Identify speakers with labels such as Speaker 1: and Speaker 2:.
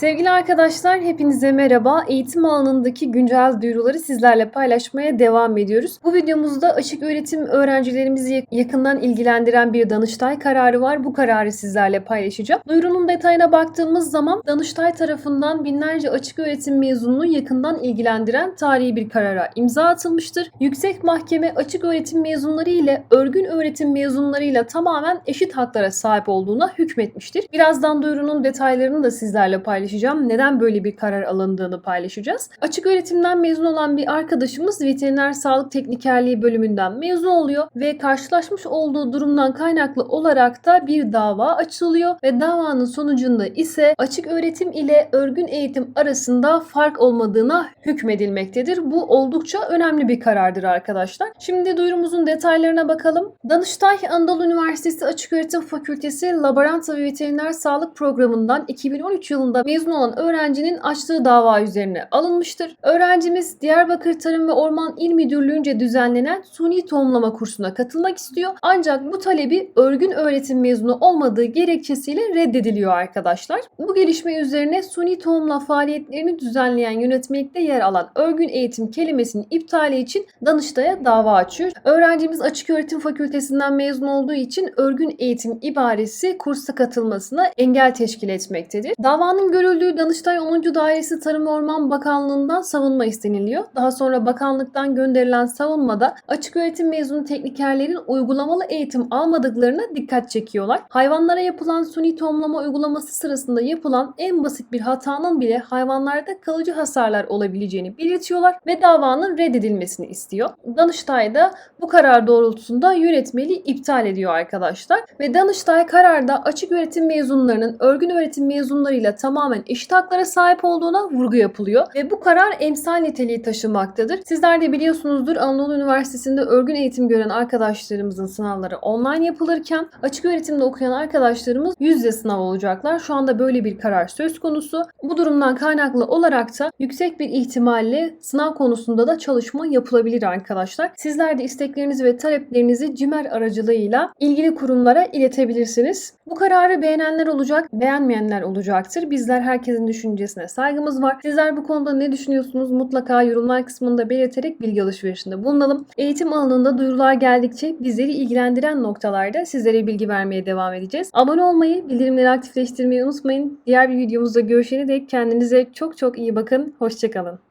Speaker 1: Sevgili arkadaşlar hepinize merhaba. Eğitim alanındaki güncel duyuruları sizlerle paylaşmaya devam ediyoruz. Bu videomuzda açık öğretim öğrencilerimizi yakından ilgilendiren bir Danıştay kararı var. Bu kararı sizlerle paylaşacağım. Duyurunun detayına baktığımız zaman Danıştay tarafından binlerce açık öğretim mezununu yakından ilgilendiren tarihi bir karara imza atılmıştır. Yüksek Mahkeme açık öğretim mezunları ile örgün öğretim mezunlarıyla tamamen eşit haklara sahip olduğuna hükmetmiştir. Birazdan duyurunun detaylarını da sizlerle paylaşacağım. Neden böyle bir karar alındığını paylaşacağız. Açık öğretimden mezun olan bir arkadaşımız veteriner sağlık teknikerliği bölümünden mezun oluyor ve karşılaşmış olduğu durumdan kaynaklı olarak da bir dava açılıyor ve davanın sonucunda ise açık öğretim ile örgün eğitim arasında fark olmadığına hükmedilmektedir. Bu oldukça önemli bir karardır arkadaşlar. Şimdi duyurumuzun detaylarına bakalım. Danıştay Anadolu Üniversitesi Açık Öğretim Fakültesi Laboranta ve Veteriner Sağlık Programı'ndan 2013 yılında mezun olan öğrencinin açtığı dava üzerine alınmıştır. Öğrencimiz Diyarbakır Tarım ve Orman İl Müdürlüğü'nce düzenlenen suni tohumlama kursuna katılmak istiyor. Ancak bu talebi örgün öğretim mezunu olmadığı gerekçesiyle reddediliyor arkadaşlar. Bu gelişme üzerine suni tohumla faaliyetlerini düzenleyen yönetmelikte yer alan örgün eğitim kelimesinin iptali için Danıştay'a dava açıyor. Öğrencimiz Açık Öğretim Fakültesinden mezun olduğu için örgün eğitim ibaresi kursa katılmasına engel teşkil etmektedir. Davanın görüldüğü Danıştay 10. Dairesi Tarım Orman Bakanlığı'ndan savunma isteniliyor. Daha sonra bakanlıktan gönderilen savunmada açık öğretim mezunu teknikerlerin uygulamalı eğitim almadıklarına dikkat çekiyorlar. Hayvanlara yapılan suni tohumlama uygulaması sırasında yapılan en basit bir hatanın bile hayvanlarda kalıcı hasarlar olabileceğini belirtiyorlar ve davanın reddedilmesini istiyor. Danıştay da bu karar doğrultusunda yönetmeliği iptal ediyor arkadaşlar. Ve Danıştay kararda açık öğretim mezunlarının örgün öğretim mezunlarıyla tamamen eşit haklara sahip olduğuna vurgu yapılıyor. Ve bu karar emsal niteliği taşımaktadır. Sizler de biliyorsunuzdur Anadolu Üniversitesi'nde örgün eğitim gören arkadaşlarımızın sınavları online yapılırken açık öğretimde okuyan arkadaşlarımız yüz yüze sınav olacaklar. Şu anda böyle bir karar söz konusu. Bu durumdan kaynaklı olarak da yüksek bir ihtimalle sınav konusunda da çalışma yapılabilir arkadaşlar. Sizler de isteklerinizi ve taleplerinizi CİMER aracılığıyla ilgili kurumlara iletebilirsiniz. Bu kararı beğenenler olacak, beğenmeyenler olacaktır. Bizler herkesin düşüncesine saygımız var. Sizler bu konuda ne düşünüyorsunuz? Mutlaka yorumlar kısmında belirterek bilgi alışverişinde bulunalım. Eğitim alanında duyurular geldikçe bizleri ilgilendiren noktalarda sizlere bilgi vermeye devam edeceğiz. Abone olmayı, bildirimleri aktifleştirmeyi unutmayın. Diğer bir videomuzda görüşene dek kendinize çok çok iyi bakın. Hoşçakalın.